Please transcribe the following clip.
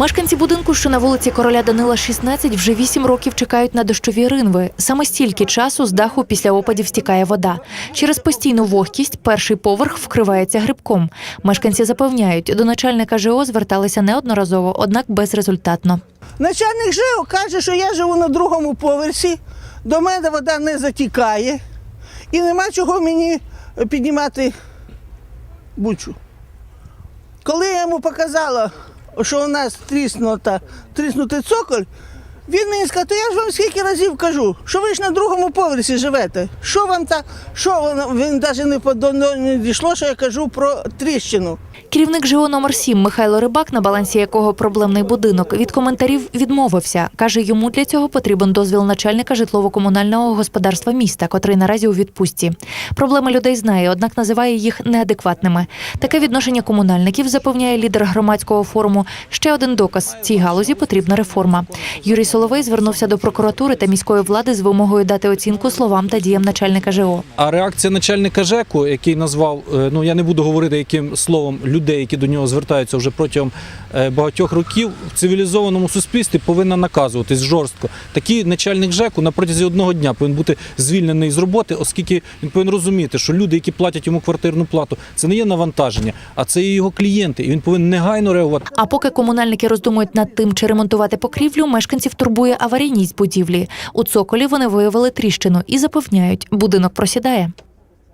Мешканці будинку, що на вулиці короля Данила 16, вже 8 років чекають на дощові ринви. Саме стільки часу з даху після опадів стікає вода. Через постійну вогкість перший поверх вкривається грибком. Мешканці запевняють, до начальника ЖО зверталися неодноразово, однак безрезультатно. Начальник ЖЕО каже, що я живу на другому поверсі, до мене вода не затікає і нема чого мені піднімати бучу. Коли я йому показала, що у нас тріснута, тріснутий цоколь, він мені сказав, то я ж вам скільки разів кажу, що ви ж на другому поверсі живете. Що вам так, що воно- він навіть не, подо- не дійшло, що я кажу про тріщину. Керівник ЖО номер 7 Михайло Рибак, на балансі якого проблемний будинок, від коментарів відмовився. Каже, йому для цього потрібен дозвіл начальника житлово-комунального господарства міста, котрий наразі у відпустці. Проблеми людей знає, однак називає їх неадекватними. Таке відношення комунальників запевняє лідер громадського форуму. Ще один доказ цій галузі потрібна реформа. Юрій Соловей звернувся до прокуратури та міської влади з вимогою дати оцінку словам та діям начальника ЖО. А реакція начальника ЖЕКу, який назвав, е, ну я не буду говорити яким словом людей, які до нього звертаються вже протягом е, багатьох років, в цивілізованому суспільстві повинна наказуватись жорстко. Такий начальник ЖЕКу на протязі одного дня повинен бути звільнений з роботи, оскільки він повинен розуміти, що люди, які платять йому квартирну плату, це не є навантаження, а це є його клієнти, і він повинен негайно реагувати. А поки комунальники роздумують над тим, чи ремонтувати покрівлю, мешканців турбує аварійність будівлі. У цоколі вони виявили тріщину і запевняють, будинок просідає.